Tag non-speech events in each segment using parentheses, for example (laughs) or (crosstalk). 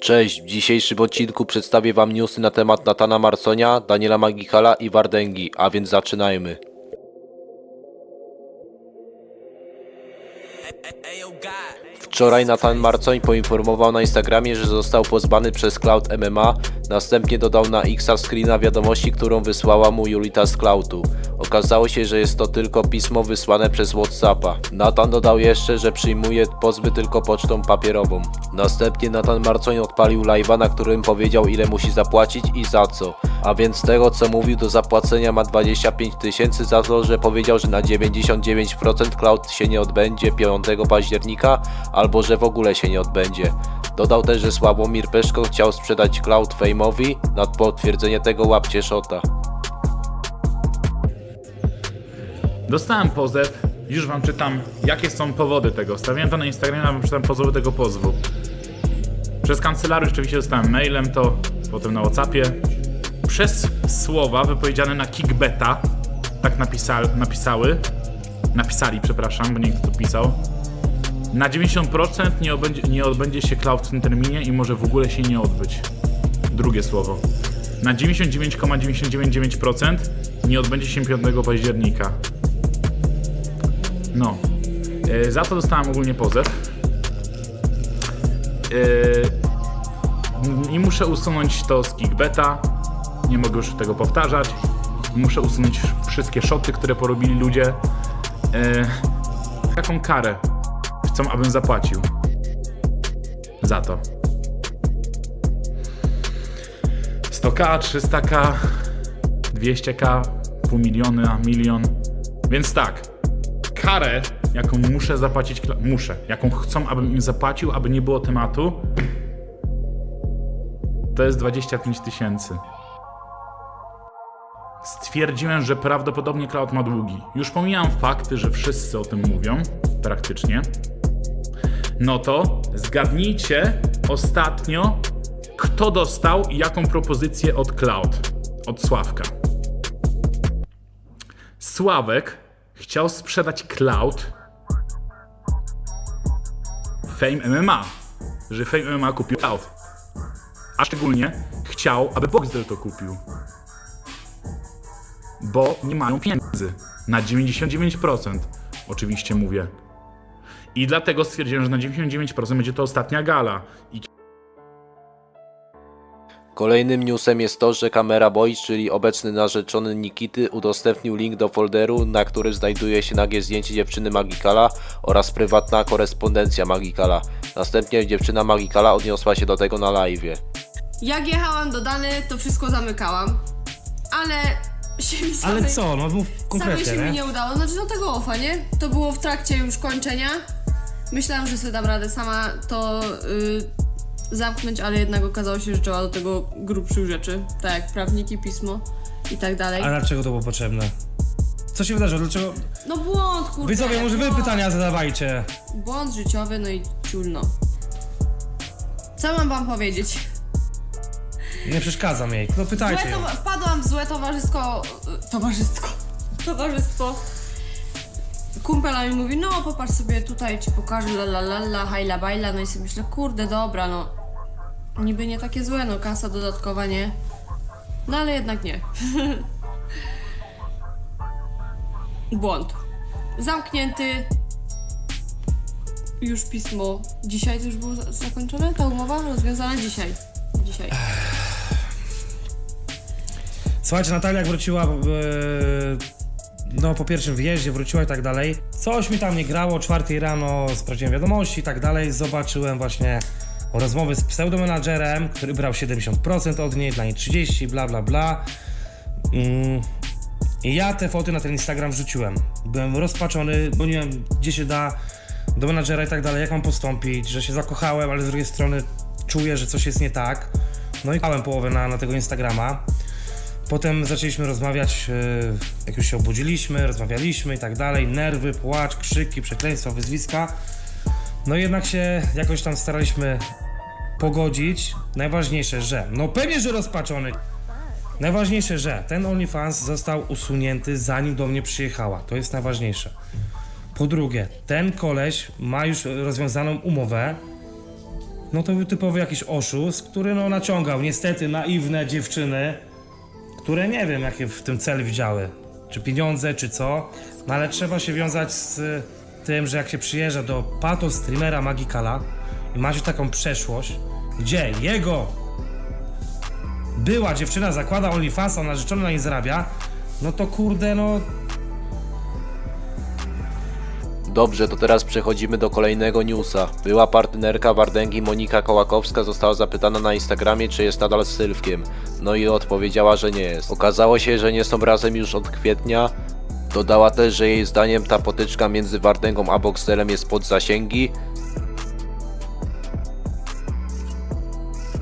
Cześć, w dzisiejszym odcinku przedstawię Wam newsy na temat Natana Marconia, Daniela Magikala i Wardęgi, a więc zaczynajmy. Wczoraj Nathan Marcoń poinformował na Instagramie, że został pozbany przez Cloud MMA, następnie dodał na Xa screena wiadomości, którą wysłała mu Julita z Cloudu. Okazało się, że jest to tylko pismo wysłane przez Whatsappa. Nathan dodał jeszcze, że przyjmuje pozwy tylko pocztą papierową. Następnie Nathan Marcoń odpalił live'a, na którym powiedział ile musi zapłacić i za co. A więc tego co mówił do zapłacenia ma 25 tysięcy za to, że powiedział, że na 99% Cloud się nie odbędzie 5 października, albo że w ogóle się nie odbędzie. Dodał też, że Sławomir Peszko chciał sprzedać Cloud Fame'owi, na potwierdzenie tego łapcie szota. Dostałem pozew, już wam czytam, jakie są powody tego. Stawiałem to na Instagramie, a wam czytam pozwy tego pozwu. Przez kancelariusz oczywiście dostałem mailem to, potem na Whatsappie. Przez słowa wypowiedziane na Kickbeta, tak napisa napisały, napisali, przepraszam, bo nie kto to pisał. Na 90% nie odbędzie, nie odbędzie się cloud w tym terminie i może w ogóle się nie odbyć. Drugie słowo. Na 99,999% nie odbędzie się 5 października. No. E, za to dostałem ogólnie pozew. E, I muszę usunąć to z Kickbeta. Nie mogę już tego powtarzać. Muszę usunąć wszystkie szoty, które porobili ludzie. E, jaką karę chcą, abym zapłacił za to? 100k, 300k, 200k, pół miliona, milion. Więc tak, karę, jaką muszę zapłacić, muszę, jaką chcą, abym im zapłacił, aby nie było tematu, to jest 25 tysięcy. Stwierdziłem, że prawdopodobnie cloud ma długi. Już pomijam fakty, że wszyscy o tym mówią, praktycznie. No to zgadnijcie ostatnio, kto dostał i jaką propozycję od Cloud, od Sławka. Sławek chciał sprzedać Cloud Fame MMA, że Fame MMA kupił Cloud. A szczególnie chciał, aby Boxdel to kupił. Bo nie mają pieniędzy. Na 99% oczywiście mówię. I dlatego stwierdziłem, że na 99% będzie to ostatnia gala. I Kolejnym newsem jest to, że Kamera Boy, czyli obecny narzeczony Nikity, udostępnił link do folderu, na którym znajduje się nagie zdjęcie dziewczyny Magikala oraz prywatna korespondencja Magikala. Następnie dziewczyna Magikala odniosła się do tego na live'ie. Jak jechałam do Dany, to wszystko zamykałam. Ale się mi samej, Ale co, no mów samej konkretnie, się mi nie? nie udało. Znaczy no tego ofa, nie? To było w trakcie już kończenia. Myślałam, że sobie dam radę sama to y, zamknąć, ale jednak okazało się, że trzeba do tego grubszych rzeczy. Tak jak prawniki, pismo i tak dalej. A dlaczego to było potrzebne? Co się wydarzyło? Dlaczego? No błąd, kurde. Widzowie, może wy błąd. pytania zadawajcie. Błąd życiowy, no i ciulno. Co mam wam powiedzieć? Nie przeszkadzam jej. No Złe pytajcie. ją. towa- wpadłam w złe towarzysko. Towarzysko. Towarzystwo. (laughs) Kumpela mi mówi, no popatrz sobie tutaj, ci pokażę, la la la la, hajla bajla, no i sobie myślę, kurde, dobra, no. Niby nie takie złe, no kasa dodatkowa, nie? No ale jednak nie. (laughs) Błąd. Zamknięty. Już pismo. Dzisiaj to już było za- zakończone? Ta umowa rozwiązana dzisiaj. Dzisiaj. (sighs) Słuchajcie, Natalia wróciła, e, no po pierwszym wyjeździe wróciła i tak dalej. Coś mi tam nie grało, o czwartej rano sprawdziłem wiadomości i tak dalej. Zobaczyłem właśnie rozmowy z pseudomenadżerem, który brał 70% od niej, dla niej 30, bla bla bla. Mm. I ja te foty na ten Instagram wrzuciłem. Byłem rozpaczony, bo nie wiem, gdzie się da do menadżera i tak dalej, jak mam postąpić, że się zakochałem, ale z drugiej strony czuję, że coś jest nie tak. No i dałem połowę na, na tego Instagrama. Potem zaczęliśmy rozmawiać, yy, jak już się obudziliśmy, rozmawialiśmy i tak dalej. Nerwy, płacz, krzyki, przekleństwa, wyzwiska. No jednak się jakoś tam staraliśmy pogodzić. Najważniejsze, że, no pewnie, że rozpaczony. Najważniejsze, że ten OnlyFans został usunięty zanim do mnie przyjechała. To jest najważniejsze. Po drugie, ten koleś ma już rozwiązaną umowę no to był typowy jakiś oszust, który no naciągał niestety naiwne dziewczyny, które nie wiem jakie w tym cel widziały. Czy pieniądze, czy co, no ale trzeba się wiązać z tym, że jak się przyjeżdża do pato streamera Magikala i ma się taką przeszłość, gdzie jego była dziewczyna zakłada OnlyFansa, narzeczony na nie zarabia, no to kurde, no Dobrze, to teraz przechodzimy do kolejnego newsa. Była partnerka Wardęgi Monika Kołakowska została zapytana na Instagramie, czy jest nadal z Sylwkiem. No i odpowiedziała, że nie jest. Okazało się, że nie są razem już od kwietnia. Dodała też, że jej zdaniem ta potyczka między Wardęgą a Boxerem jest pod zasięgi.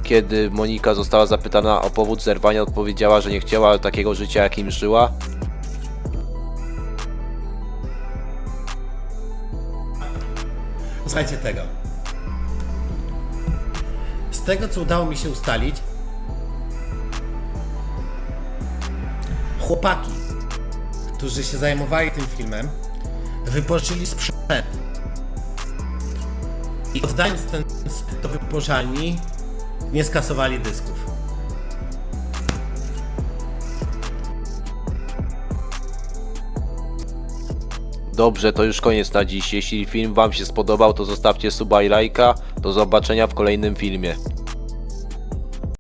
Kiedy Monika została zapytana o powód zerwania, odpowiedziała, że nie chciała takiego życia, jakim żyła. Słuchajcie tego. Z tego, co udało mi się ustalić, chłopaki, którzy się zajmowali tym filmem, wypożyczyli sprzęt. I oddając ten sprzęt do wypożalni, nie skasowali dysków. Dobrze, to już koniec na dziś. Jeśli film Wam się spodobał, to zostawcie suba i lajka. Do zobaczenia w kolejnym filmie.